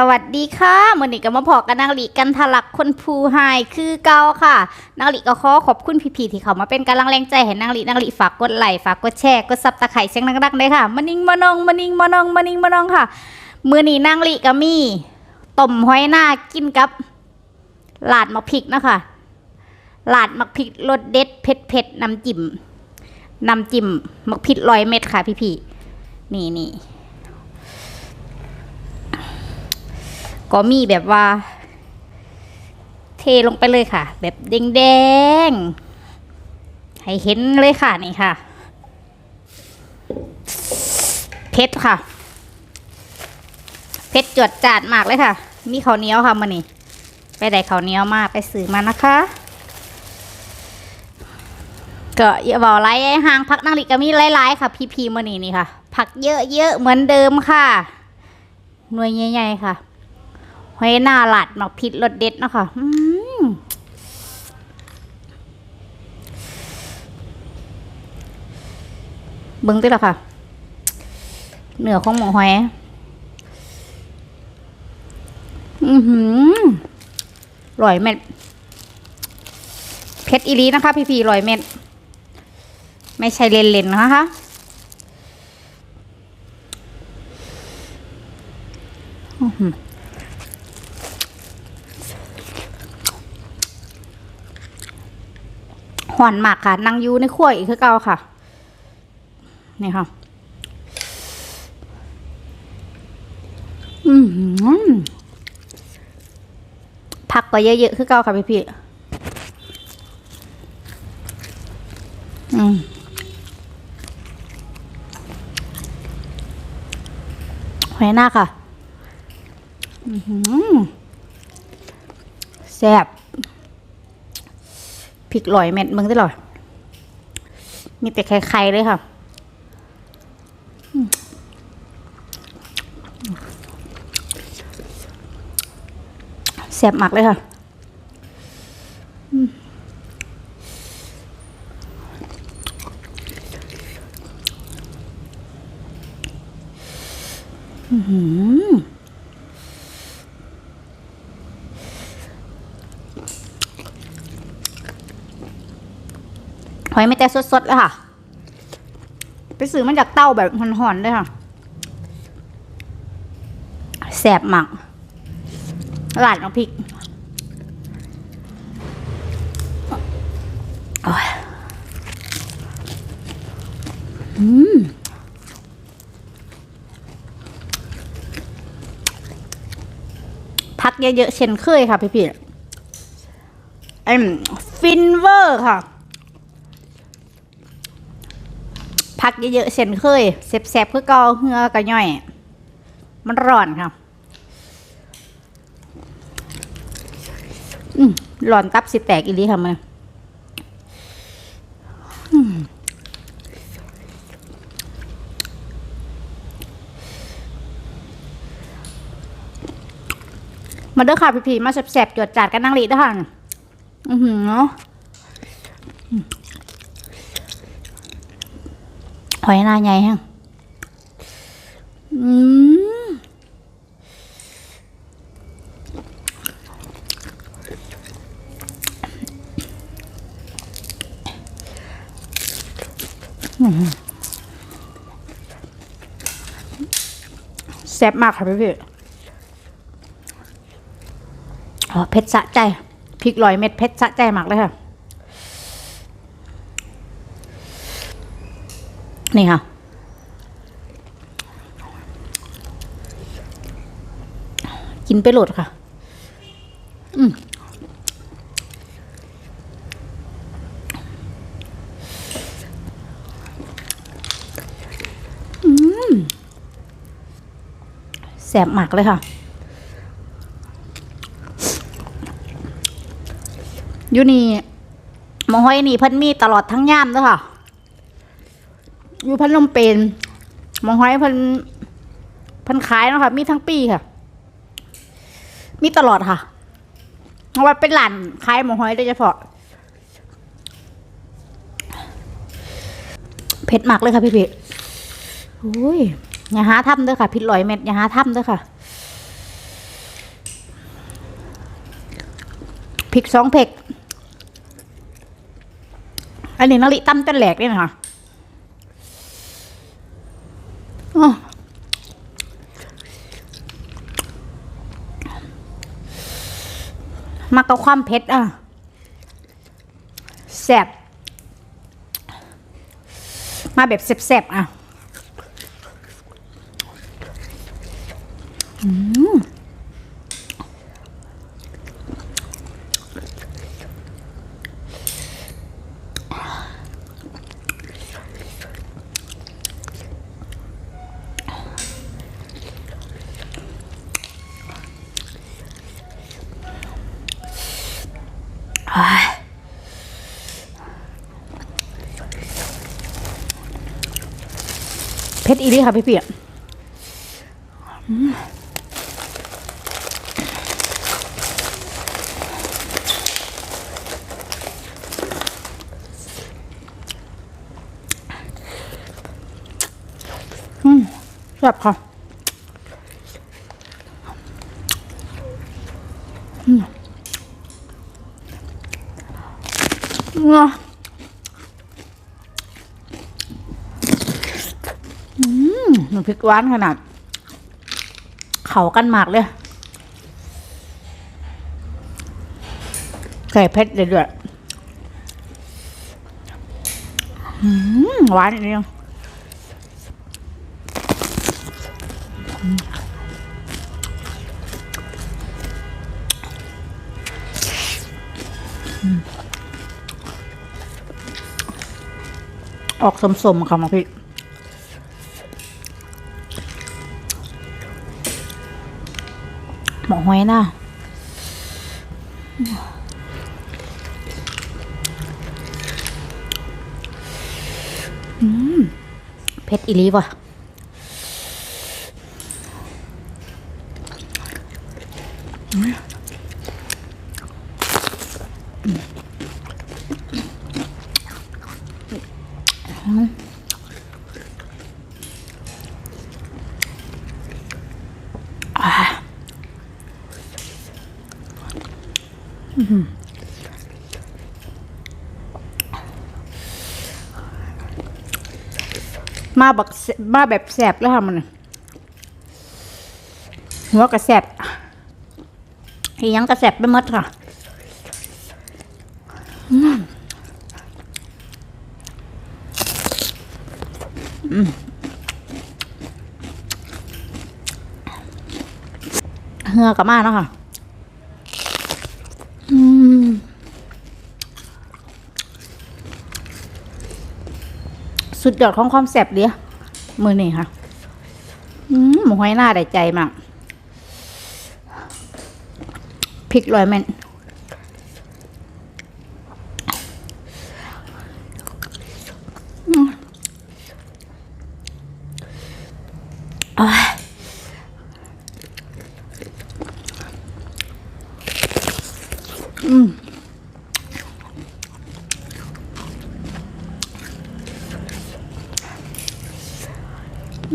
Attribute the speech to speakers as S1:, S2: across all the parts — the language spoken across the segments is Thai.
S1: สวัสดีค่ะมื่อนี้ก็มาพอกันนางลีกันทะลักคนภูไฮคือเก่าค่ะนางลีก็ขอขอบคุณพี่ๆที่เขามาเป็นกำลังแรงใจให้นางลีนางลีฝากกดไลค์ฝากกดแชร์กดซับตะไคร้เสียงดังๆเลยค่ะมานิ่งมานองมานิ่งมานองมานิ่งมานองค่ะมื่อนี้นางลีก็มีต้มหอยหน้ากินกับหลาดมะพริกนะคะหลาดมะพริกรสเด็ดเผ็ดเผ็ดๆน้ำจิ้มน้ำจิ้มมะพริกร้อยเม็ดค่ะพี่ๆนี่นี่ ก็มีแบบว่า เทลงไปเลยค่ะ แบบแดงๆ ให้เห็นเลยค่ะนี่ค่ะเผ็ดค่ะเผ็ดจวดจาดมากเลยค่ะ มีข้าวเหนียวค่ะมันนี่ไปได้ข้าวเหนียวมาไปซื้อมานะคะก็อย่าบอกไรไอ้หางพักนั่งลีกก็มีหลายๆค่ะพีพีมันนี่นี่ค่ะ ผักเยอะๆเหมือนเดิมค่ะ หน่วยใหญ่ๆค่ะ หอยหน้าหลัดหมักผิดรสเด็ดเนาะคะเบิ้งติละค่ะ เหนือของหมูหอย อือหือร่อยเม็ดเพชรอีรีนะคะ พี่พีร่อยเม็ด ไม่ใช่เล่นๆนะคะ อื้อหือ หอนหมากค่ะนั่งยูในขั้วอีกคือเก่าค่ะ นี่ค่ะ อืมผักก็เยอะๆคือเก่าค่ะพี่พี่อืมหอยหน้าค่ะ อือหือแซ่บ พริกลอยเม็ดมึงได้หรอมีแต่ไข่ๆเลยค่ะแซ่บมากเลยค่ะอืม อื้อหือยไม่แต่สดๆเลยค่ะ ไปซื้อมันจากเต้าแบบหอนๆเลยค่ะแสบมากหลาดน้ำพริกอืมพักเยอะๆเช่นเคยค่ะพี่ๆเอ็มฟินเวอร์ค่ะ พักเยอะๆเช่นเคยแสบๆคือเกาเหงือกระย่อย มันร้อนค่ะอืมร้อนตับสิแตกอีลีค่ะมันอืมาเด้อค่ะพี่ๆมาแสบๆจวดจาดกันนั่งหลีด้อค่ะ อือหือเนาะ ห อยหน้าใหญ่ฮะอืมอื้อหือแซ่บมากค่ะพี่พี่อ๋อเผ็ดสะใจ พริกลอยเม็ดเผ็ดสะใจมากเลยค่ะ นี่ค่ะ กินไปโหลดค่ะ อืมแสบหมากเลยค่ะ อยู่นี่มอห้อยนี่เพิ่นมีตลอดทั้งย่ามเลยค่ะ อยู่พันลมเป็นมองหอยพันพันขายนะค่ะ มีทั้งปีค่ะ มีตลอดค่ะเอาไว้เป็นหลานขายมองหอยไดยเฉพาะเผ็ดมากเลยค่ะพี่พี่โอ้ยอย่าหาทำเด้วยค่ะผิษลอยเม็ดอย่าหาทำเด้วยค่ะพริกสองเผ็ดอันนี้นลิตั้มเต้นแหลกเนี่ยค่ะ มากับความเผ็ดอะแซ่บมาแบบแซ่บๆอะ เผ็ดอีหลีค่ะพี่เปียกอืมอืมแซ่บค่ะอืม อะมันพริกหวานขนาด เขากันมากเลย ใส่เผ็ดเดือดหวานอีกนิดนึง ออกสมๆค่ะมาพี่หมอหอยนะอืมเผ็ดอีลีว่ะม มาบักมาแบบแสบแล้วค่ะมันหัวกระแสบอียังกระแสบไปหมดค่ะอืมอืมเหือกับมาแล้วค่ะ สุดยอดของความแซ่บเดียมือนี่ค่ะหมูหอยหน้าได้ใจมากพริกลอยแม่น ห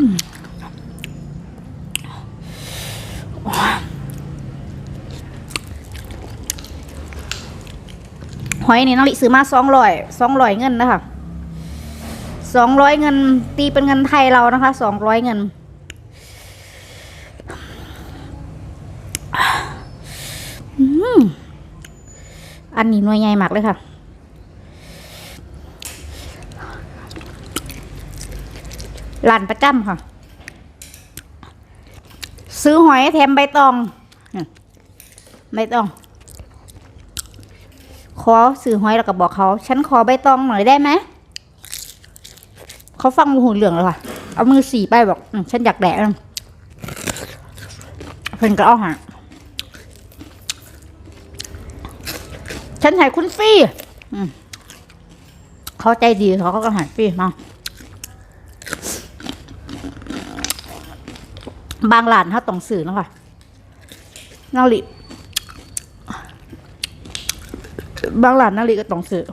S1: อยนี่น้องลิซื้อมาสองร้อยสองร้อยเงินนะคะสองร้อยเงิน ตีเป็นเงินไทยเรานะคะสองร้อยเงินอันนี้หน่วยใหญ่มากเลยค่ะ ร้านประจำค่ะ ซื้อหอยแถมใบตองใบตอง ขอซื้อหอยแล้วก็บอกเขา ฉันขอใบตองหน่อยได้ไหมเขาฟังหูเหลืองเลยค่ะ เอามือสีไปบอกอฉันอยากแดกเพิ่นก็เอาหาฉันให้คุณฟรีเขาใจดีเขาก็ใหายฟรีมา บางร้านเขาต้องซื้อเนาะค่ะนอลิบางร้านนาลีก็ต้องซื้อ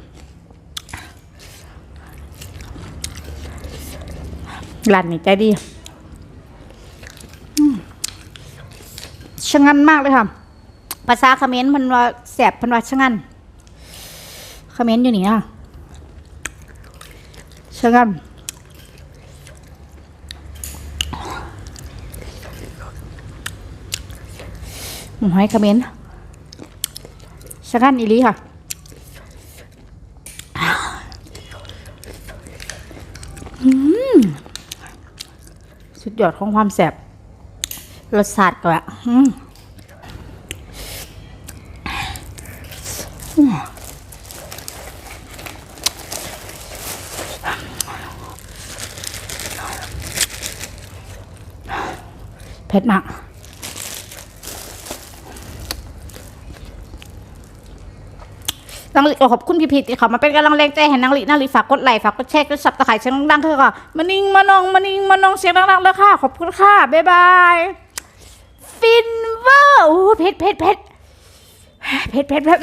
S1: ร้านนี้ใจดีชะงันมากเลยค่ะ ภาษาเขมรมันว่าแสบพันว่าชะงันคอมเมนต์อยู่นี่นะชะงัน หมูหอยคอมเมนต์ชะงันอีลีค่ะ สุดยอดของความแสบรสชาติก็อะเผ็ดมาก นางลิขอบคุณพี่พีที่เขามาเป็นกำลังแรงใจให้นางลินางลิฝากกดไลค์ฝากกดแชร์กดซับตะไคร้เสียงดังๆเถอก็มานิ่งมานองมานิ่งมานองเสียงดังๆเลยค่ะขอบคุณค่ะบ๊ายบายฟินเวอร์โอ้เพ็ดเพ็ดเพ็ดเพ็ดเผ็ดเผ็ด